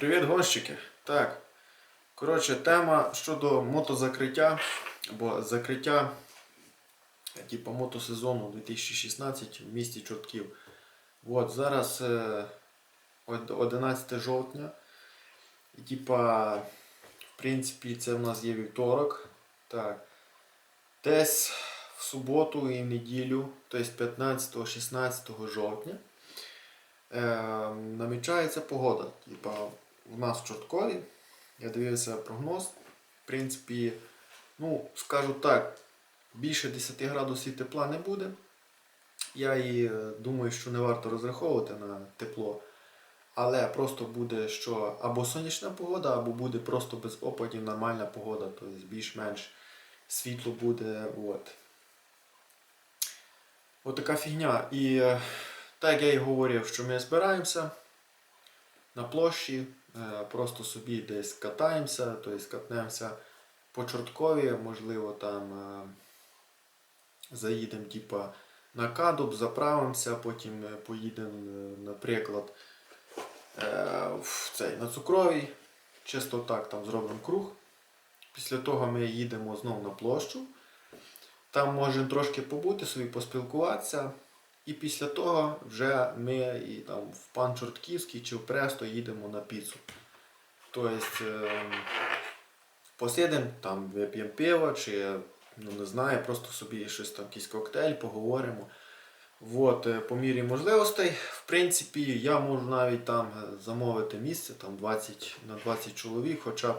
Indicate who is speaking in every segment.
Speaker 1: Привіт, гонщики! Так. Коротше, тема щодо мотозакриття або закриття типу, мотосезону 2016 в місті Чортків. От, зараз е, 11 жовтня. І типа, в принципі, це в нас є вівторок. Так. Десь в суботу і неділю, тобто 15-16 жовтня. Е, намічається погода. Типа, у нас в Чорткові. Я дивився прогноз. В принципі, ну, скажу так, більше 10 градусів тепла не буде. Я і е, думаю, що не варто розраховувати на тепло. Але просто буде що або сонячна погода, або буде просто без опадів нормальна погода, тобто більш-менш світло буде. От. От така фігня. І е, так як я і говорив, що ми збираємося на площі, е, просто собі десь катаємося, тобто катнемося по Чорткові, можливо, там е, заїдемо типа, на кадуб, заправимося, потім е, поїдемо, наприклад, в цей, на цукровій, чисто так там зробимо круг. Після того ми їдемо знову на площу. Там можемо трошки побути, собі поспілкуватися. І після того вже ми і там в пан Чортківський чи в Престо їдемо на піцу. Тобто е, посидимо, там вип'ємо пиво, чи ну не знаю, просто собі щось там якийсь коктейль, поговоримо. От, е, по мірі можливостей, в принципі, я можу навіть там замовити місце там 20 на 20 чоловік, хоча б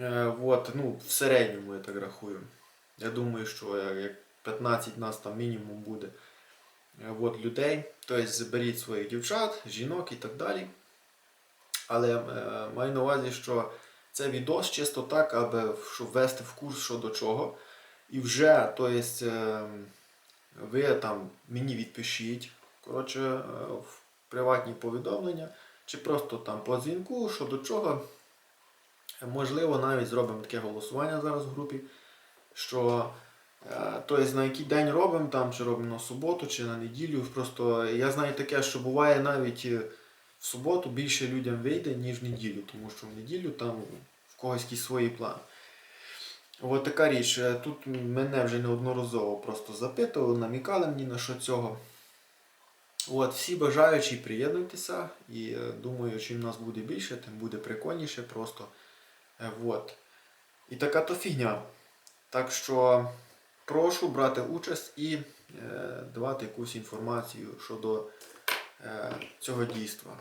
Speaker 1: е, от, ну, в середньому я так рахую. Я думаю, що як 15 нас там мінімум буде от, людей. Тобто зберіть своїх дівчат, жінок і так далі. Але е, маю на увазі, що це відос чисто так, аби ввести в курс що до чого. І вже, тобто, е, ви там мені відпишіть коротше, е, в приватні повідомлення, чи просто там по дзвінку, що до чого. Можливо, навіть зробимо таке голосування зараз в групі, що е, тобто на який день робимо, там, чи робимо на суботу, чи на неділю. Просто я знаю таке, що буває навіть е, в суботу більше людям вийде, ніж в неділю, тому що в неділю там в когось якісь свої плани. От така річ. Е, Тут мене вже неодноразово просто запитували, намікали мені на що цього. От, всі бажаючі приєднуйтеся і думаю, чим нас буде більше, тим буде прикольніше просто. От. І така то фігня. Так що прошу брати участь і е, давати якусь інформацію щодо е, цього дійства.